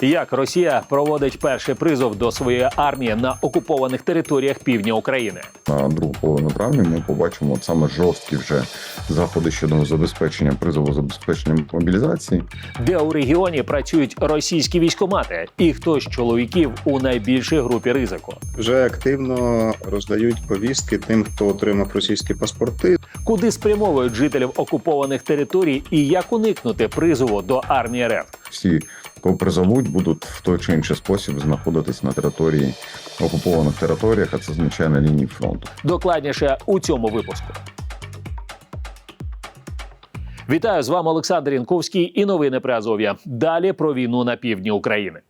Як Росія проводить перший призов до своєї армії на окупованих територіях півдня України? на другу половину травня ми побачимо от саме жорсткі вже заходи щодо забезпечення призову забезпечення мобілізації. Де у регіоні працюють російські військомати, і хто з чоловіків у найбільшій групі ризику? вже активно роздають повістки тим, хто отримав російські паспорти. Куди спрямовують жителів окупованих територій і як уникнути призову до армії РФ? Всі, кого призовуть, будуть в той чи інший спосіб знаходитись на території окупованих територіях, а це означає на лінії фронту. Докладніше у цьому випуску. Вітаю з вами Олександр Янковський і новини при Азов'я. Далі про війну на півдні України.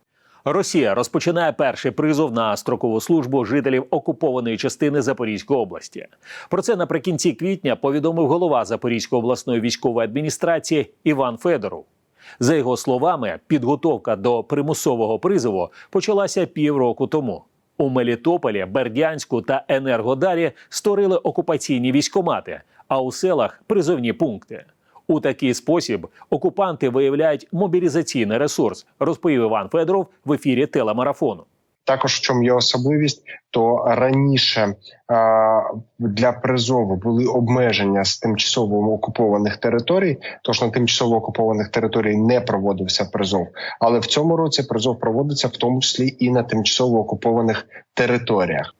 Росія розпочинає перший призов на строкову службу жителів окупованої частини Запорізької області. Про це наприкінці квітня повідомив голова Запорізької обласної військової адміністрації Іван Федоров. За його словами, підготовка до примусового призову почалася півроку тому. У Мелітополі, Бердянську та Енергодарі створили окупаційні військомати, а у селах призовні пункти. У такий спосіб окупанти виявляють мобілізаційний ресурс, розповів Іван Федоров в ефірі телемарафону. Також в чому є особливість, то раніше для призову були обмеження з тимчасово окупованих територій. Тож на тимчасово окупованих територій не проводився призов. Але в цьому році призов проводиться в тому числі і на тимчасово окупованих територіях.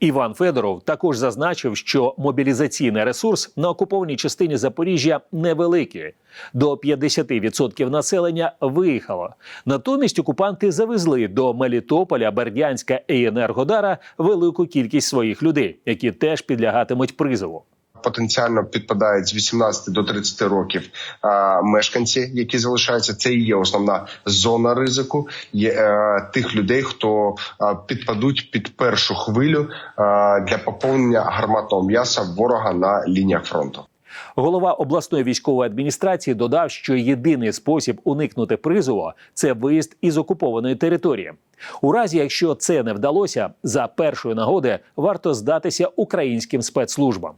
Іван Федоров також зазначив, що мобілізаційний ресурс на окупованій частині Запоріжжя невеликий. До 50% населення виїхало. Натомість окупанти завезли до Мелітополя, Бердянська і Енергодара велику кількість своїх людей, які теж підлягатимуть призову. Потенціально підпадають з 18 до 30 років мешканці, які залишаються. Це і є основна зона ризику. Є е, тих людей, хто підпадуть під першу хвилю для поповнення гарматного м'яса ворога на лініях фронту. Голова обласної військової адміністрації додав, що єдиний спосіб уникнути призову це виїзд із окупованої території. У разі, якщо це не вдалося, за першої нагоди варто здатися українським спецслужбам.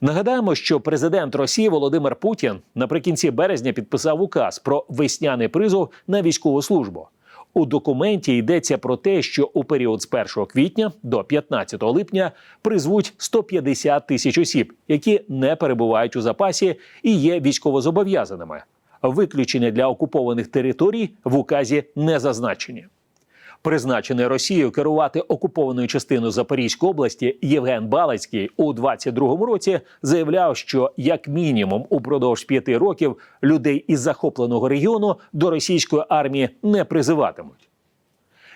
Нагадаємо, що президент Росії Володимир Путін наприкінці березня підписав указ про весняний призов на військову службу. У документі йдеться про те, що у період з 1 квітня до 15 липня призвуть 150 тисяч осіб, які не перебувають у запасі і є військовозобов'язаними. Виключення для окупованих територій в указі не зазначені. Призначений Росією керувати окупованою частиною Запорізької області Євген Балацький у 22-му році заявляв, що як мінімум упродовж п'яти років людей із захопленого регіону до російської армії не призиватимуть.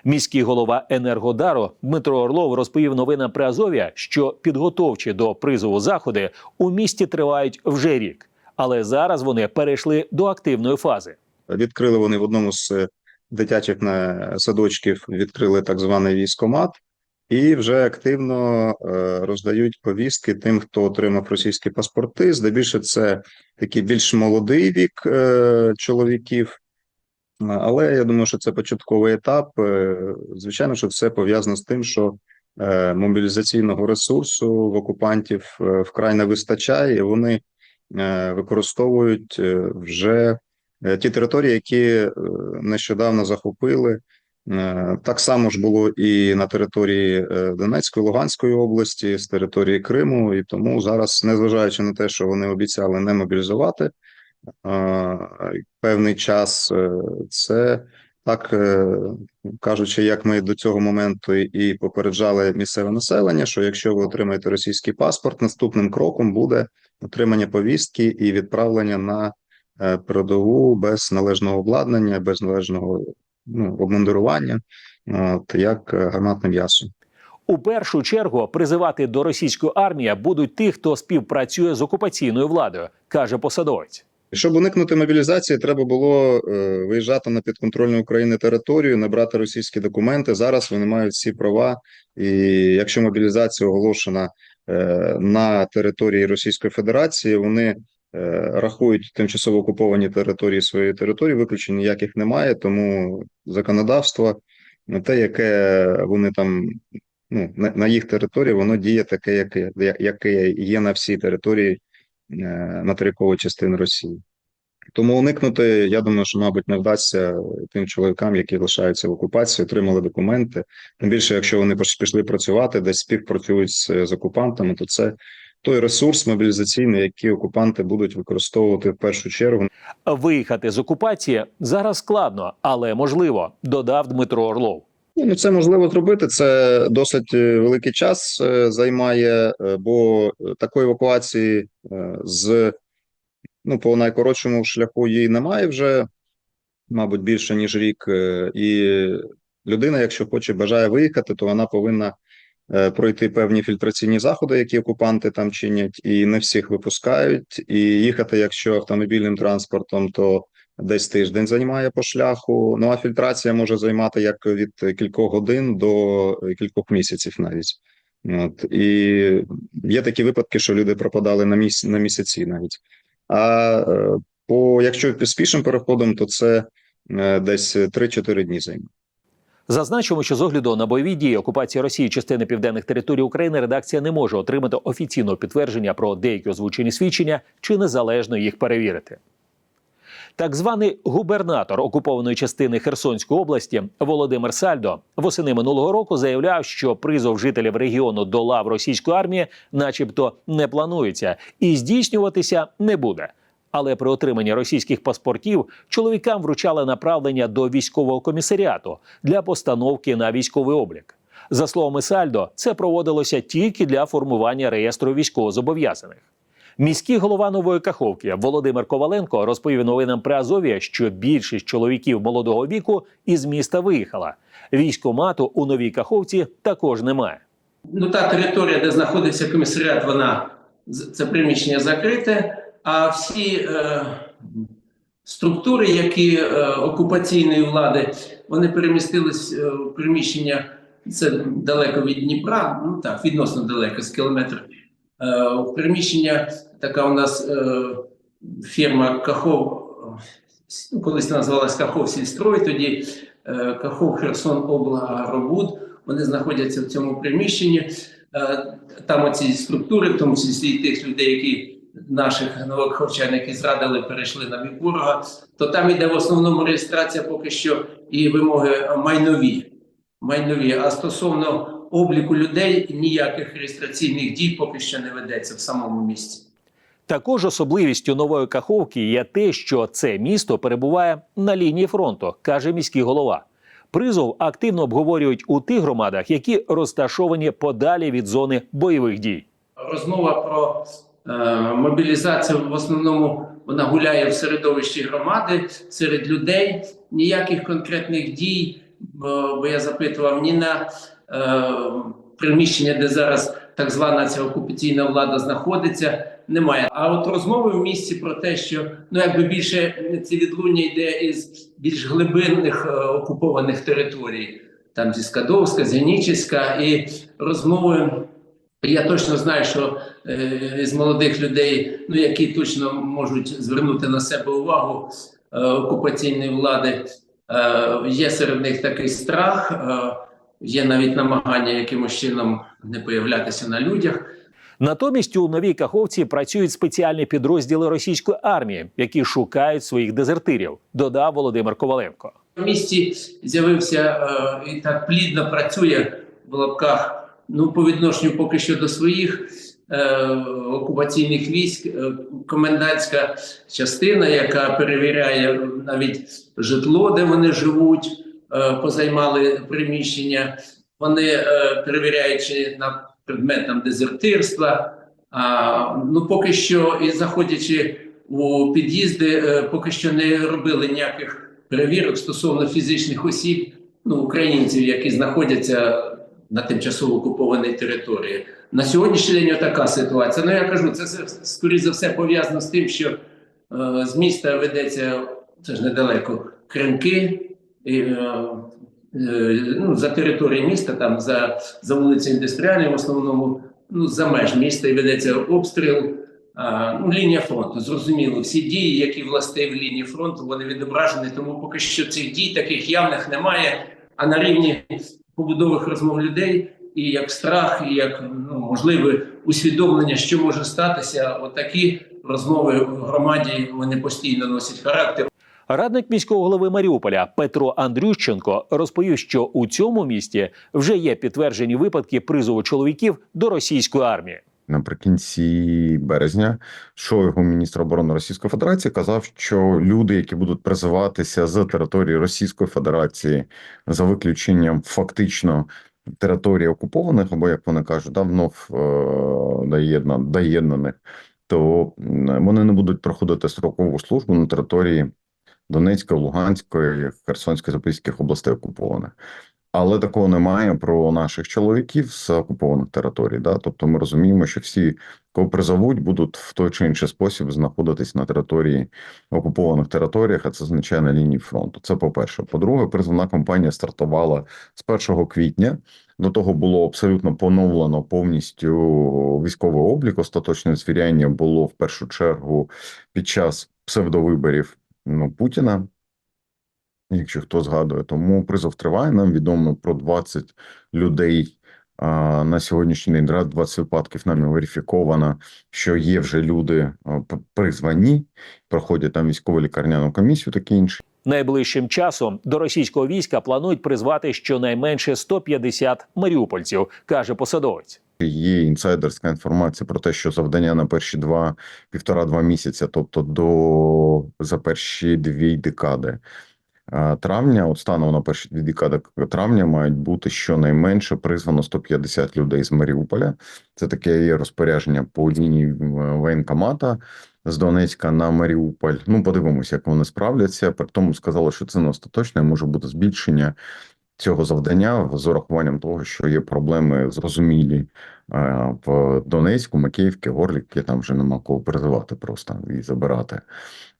Міський голова Енергодару Дмитро Орлов розповів новинам при Азов'я, що підготовчі до призову заходи у місті тривають вже рік, але зараз вони перейшли до активної фази. Відкрили вони в одному з е, дитячих садочків, відкрили так званий військомат. І вже активно е, роздають повістки тим, хто отримав російські паспорти. Здебільшого це такий більш молодий вік е, чоловіків. Але я думаю, що це початковий етап. Е, Звичайно, що це пов'язано з тим, що е, мобілізаційного ресурсу в окупантів е, вкрай не вистачає, і вони е, використовують е, вже е, ті території, які е, нещодавно захопили. Е, Так само ж було і на території е, Донецької, Луганської області, з території Криму, і тому зараз, незважаючи на те, що вони обіцяли не мобілізувати е, певний час, е, це так е, кажучи, як ми до цього моменту і попереджали місцеве населення, що якщо ви отримаєте російський паспорт, наступним кроком буде отримання повістки і відправлення на е, передову без належного обладнання, без належного ну, обмундирування, от, як е, гарматне м'ясо. У першу чергу призивати до російської армії будуть ті, хто співпрацює з окупаційною владою, каже посадовець. Щоб уникнути мобілізації, треба було е, виїжджати на підконтрольну України територію, набрати російські документи. Зараз вони мають всі права, і якщо мобілізація оголошена е, на території Російської Федерації, вони е, рахують тимчасово окуповані території своєї території. Виключень ніяких немає, тому законодавство те, яке вони там. Ну, на, на їх території воно діє таке, яке, яке є на всій території е, материкової частини Росії. Тому уникнути, я думаю, що мабуть не вдасться тим чоловікам, які лишаються в окупації, отримали документи. Тим більше, якщо вони пішли працювати, десь співпрацюють з, з окупантами, то це той ресурс мобілізаційний, який окупанти будуть використовувати в першу чергу Виїхати з окупації зараз складно, але можливо, додав Дмитро Орлов. Ну, це можливо зробити. Це досить е, великий час е, займає, е, бо такої евакуації з ну по найкоротшому шляху її немає вже, мабуть, більше ніж рік. І людина, якщо хоче бажає виїхати, то вона повинна пройти певні фільтраційні заходи, які окупанти там чинять, і не всіх випускають. І їхати, якщо автомобільним транспортом, то десь тиждень займає по шляху. Ну а фільтрація може займати як від кількох годин до кількох місяців навіть. От і є такі випадки, що люди пропадали на міс... на місяці навіть. А е, по якщо з пішим переходом, то це е, десь 3-4 дні займе. Зазначимо, що з огляду на бойові дії окупації Росії частини південних територій України редакція не може отримати офіційного підтвердження про деякі озвучені свідчення чи незалежно їх перевірити. Так званий губернатор окупованої частини Херсонської області Володимир Сальдо восени минулого року заявляв, що призов жителів регіону до лав російської армії, начебто, не планується і здійснюватися не буде. Але при отриманні російських паспортів чоловікам вручали направлення до військового комісаріату для постановки на військовий облік. За словами Сальдо, це проводилося тільки для формування реєстру військовозобов'язаних. Міський голова нової Каховки Володимир Коваленко розповів новинам при Азові, що більшість чоловіків молодого віку із міста виїхала. Військомату у новій Каховці також немає. Ну, та територія, де знаходиться комісаріат, вона це приміщення закрите, а всі е, структури, які е, окупаційної влади, вони перемістились е, в приміщення. Це далеко від Дніпра, ну так, відносно далеко, з кілометр. Е, в приміщення така у нас е, фірма Кахов, ну, колись називалась Кахов Сільстрой, тоді е, Кахов Херсон Облагробуд. Вони знаходяться в цьому приміщенні. Е, Там оці структури, в тому числі і тих людей, які наших новоховчан, які зрадили, перейшли на бік ворога, то там іде в основному реєстрація поки що і вимоги майнові. майнові. А стосовно обліку людей, ніяких реєстраційних дій поки що не ведеться в самому місці. Також особливістю нової Каховки є те, що це місто перебуває на лінії фронту, каже міський голова. Призов активно обговорюють у тих громадах, які розташовані подалі від зони бойових дій. Розмова про е, мобілізацію в основному вона гуляє в середовищі громади серед людей. Ніяких конкретних дій, бо, я запитував ні на е, приміщення, де зараз так звана ця окупаційна влада знаходиться. Немає. А от розмови в місті про те, що ну якби більше це відлуння йде із більш глибинних е, окупованих територій, там зі Скадовська, з Генічеська, і розмови. Я точно знаю, що е, з молодих людей, ну які точно можуть звернути на себе увагу е, окупаційної влади, е, є серед них такий страх, е, є навіть намагання якимось чином не появлятися на людях. Натомість у новій Каховці працюють спеціальні підрозділи російської армії, які шукають своїх дезертирів, додав Володимир Коваленко. В місті з'явився е, і так плідно працює в лапках. Ну, по відношенню поки що до своїх е, окупаційних військ, е, комендантська частина, яка перевіряє навіть житло, де вони живуть, е, позаймали приміщення. Вони е, перевіряючи на предмет там дезертирства. А, ну, поки що, і заходячи у під'їзди, е, поки що не робили ніяких перевірок стосовно фізичних осіб, ну, українців, які знаходяться на тимчасово окупованій території. На сьогоднішній день така ситуація. Ну я кажу, це скоріше за все пов'язано з тим, що е, з міста ведеться це ж недалеко Кримки. І, е, е, ну, за територією міста, там за, за вулицею індустріальною, в основному ну, за меж міста і ведеться обстріл. А, ну, лінія фронту. Зрозуміло, всі дії, які властиві лінії фронту, вони відображені, тому поки що цих дій таких явних немає. А на рівні побудових розмов людей і як страх, і як ну, можливе усвідомлення, що може статися, отакі розмови в громаді вони постійно носять характер. Радник міського голови Маріуполя Петро Андрющенко розповів, що у цьому місті вже є підтверджені випадки призову чоловіків до російської армії. Наприкінці березня, що його міністр оборони Російської Федерації казав, що люди, які будуть призиватися з території Російської Федерації, за виключенням фактично території окупованих, або як вони кажуть, давно е, доєднаних, то вони не будуть проходити строкову службу на території Донецької, Луганської, Херсонської, Запорізьких областей окупованих. Але такого немає про наших чоловіків з окупованих територій. Да? Тобто ми розуміємо, що всі, кого призовуть, будуть в той чи інший спосіб знаходитись на території окупованих територіях, а це означає на лінії фронту. Це по-перше. По-друге, призовна кампанія стартувала з 1 квітня. До того було абсолютно поновлено повністю військовий облік. Остаточне звіряння було в першу чергу під час псевдовиборів ну, Путіна. Якщо хто згадує, тому призов триває. Нам відомо про 20 людей а, на сьогоднішній день. да, 20 випадків нами верифіковано, що є вже люди призвані, проходять там військово лікарняну комісію, таке інше. Найближчим часом до російського війська планують призвати щонайменше 150 маріупольців, каже посадовець. Є інсайдерська інформація про те, що завдання на перші два півтора-два місяця, тобто до за перші дві декади травня, от станом на перші дві декади травня, мають бути щонайменше призвано 150 людей з Маріуполя. Це таке є розпорядження по лінії е, воєнкомата з Донецька на Маріуполь. Ну, подивимося, як вони справляться. При тому сказали, що це не остаточне, може бути збільшення цього завдання з урахуванням того, що є проблеми зрозумілі е, в Донецьку, Макіївці, Горлівці, там вже нема кого призивати просто і забирати.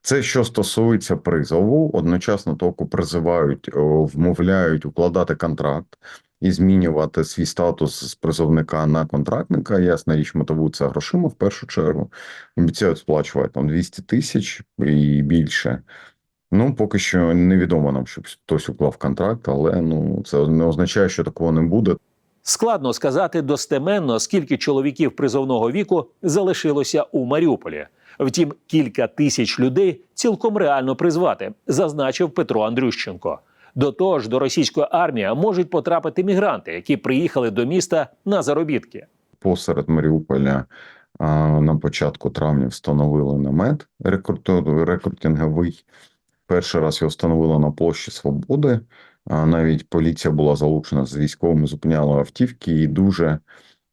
Це що стосується призову, одночасно току призивають, вмовляють укладати контракт і змінювати свій статус з призовника на контрактника. Ясна річ, мотивується грошима в першу чергу. Обіцяють сплачувати там 200 тисяч і більше. Ну, поки що невідомо нам, щоб хтось уклав контракт, але ну це не означає, що такого не буде. Складно сказати достеменно, скільки чоловіків призовного віку залишилося у Маріуполі. Втім, кілька тисяч людей цілком реально призвати, зазначив Петро Андрющенко. До того ж, до російської армії можуть потрапити мігранти, які приїхали до міста на заробітки. посеред Маріуполя на початку травня встановили намет рекрутинговий. Перший раз його встановили на площі Свободи. Навіть поліція була залучена з військовими, зупиняла автівки і дуже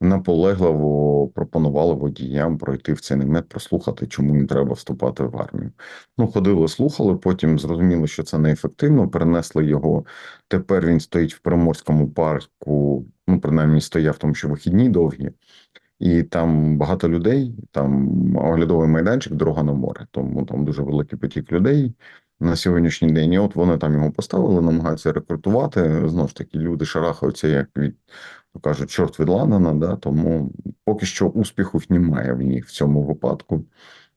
наполегливо пропонували водіям пройти в цей намет, прослухати, чому їм треба вступати в армію. Ну, ходили, слухали, потім зрозуміли, що це неефективно, перенесли його. Тепер він стоїть в Приморському парку, ну, принаймні стояв, тому що вихідні довгі. І там багато людей, там оглядовий майданчик, дорога на море. Тому там дуже великий потік людей на сьогоднішній день. І от вони там його поставили, намагаються рекрутувати. Знову ж таки, люди шарахаються, як від кажуть, чорт від Ладана, да, тому поки що успіхів немає в них в цьому випадку.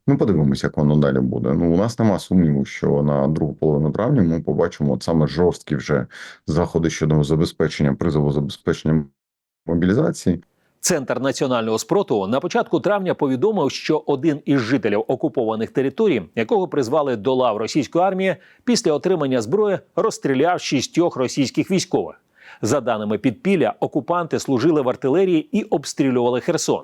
Ну, подивимося, як воно далі буде. Ну, у нас нема сумніву, що на другу половину травня ми побачимо от саме жорсткі вже заходи щодо забезпечення призову забезпечення мобілізації. Центр національного спротиву на початку травня повідомив, що один із жителів окупованих територій, якого призвали до лав російської армії, після отримання зброї розстріляв шістьох російських військових. За даними підпілля, окупанти служили в артилерії і обстрілювали Херсон.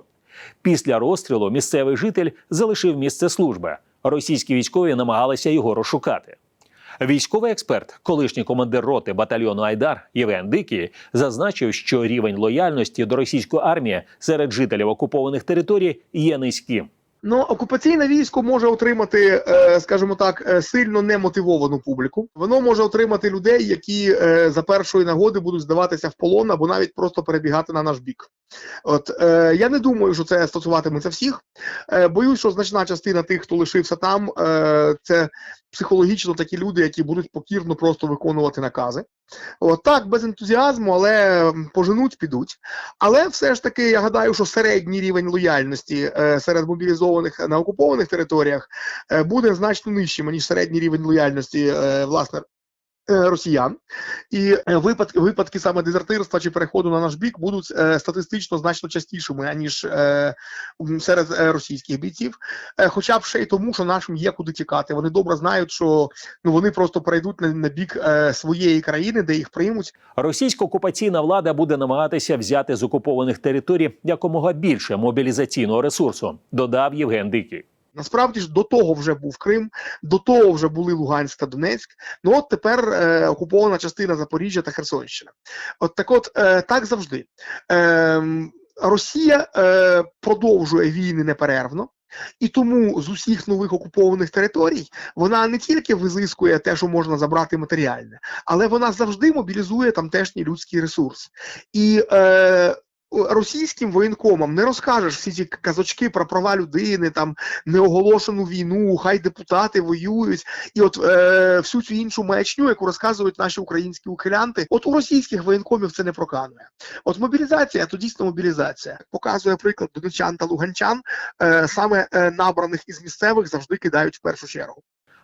Після розстрілу місцевий житель залишив місце служби. Російські військові намагалися його розшукати. Військовий експерт, колишній командир роти батальйону Айдар Євген Дикий, зазначив, що рівень лояльності до російської армії серед жителів окупованих територій є низьким. Ну, окупаційне військо може отримати, е, скажімо так, е, сильно немотивовану публіку. Воно може отримати людей, які е, за першої нагоди будуть здаватися в полон або навіть просто перебігати на наш бік. От е, я не думаю, що це стосуватиметься всіх. Е, боюсь, що значна частина тих, хто лишився там, е, це психологічно такі люди, які будуть покірно просто виконувати накази. От так, без ентузіазму, але поженуть, підуть. Але все ж таки, я гадаю, що середній рівень лояльності е, серед мобілізованих на окупованих територіях е, буде значно нижчим, ніж середній рівень лояльності е, власне росіян, і е, випадки, випадки саме дезертирства чи переходу на наш бік будуть е, статистично значно частішими аніж е, серед е, російських бійців. Е, хоча б ще й тому, що нашим є куди тікати. Вони добре знають, що ну вони просто перейдуть на, на бік е, своєї країни, де їх приймуть. Російська окупаційна влада буде намагатися взяти з окупованих територій якомога більше мобілізаційного ресурсу, додав Євген Дикий. Насправді ж до того вже був Крим, до того вже були Луганськ та Донецьк. Ну от тепер е, окупована частина Запоріжжя та Херсонщина. От так, от е, так завжди. Е, Росія е, продовжує війни неперервно. І тому з усіх нових окупованих територій вона не тільки визискує те, що можна забрати матеріальне, але вона завжди мобілізує тамтешній людський ресурс. І е, російським воєнкомам не розкажеш всі ці казочки про права людини, там неоголошену війну, хай депутати воюють, і от е, всю цю іншу маячню, яку розказують наші українські ухилянти, от у російських воєнкомів це не проканує. От мобілізація то дійсно мобілізація. Показує приклад донечан та луганчан, е, саме е, набраних із місцевих завжди кидають в першу чергу.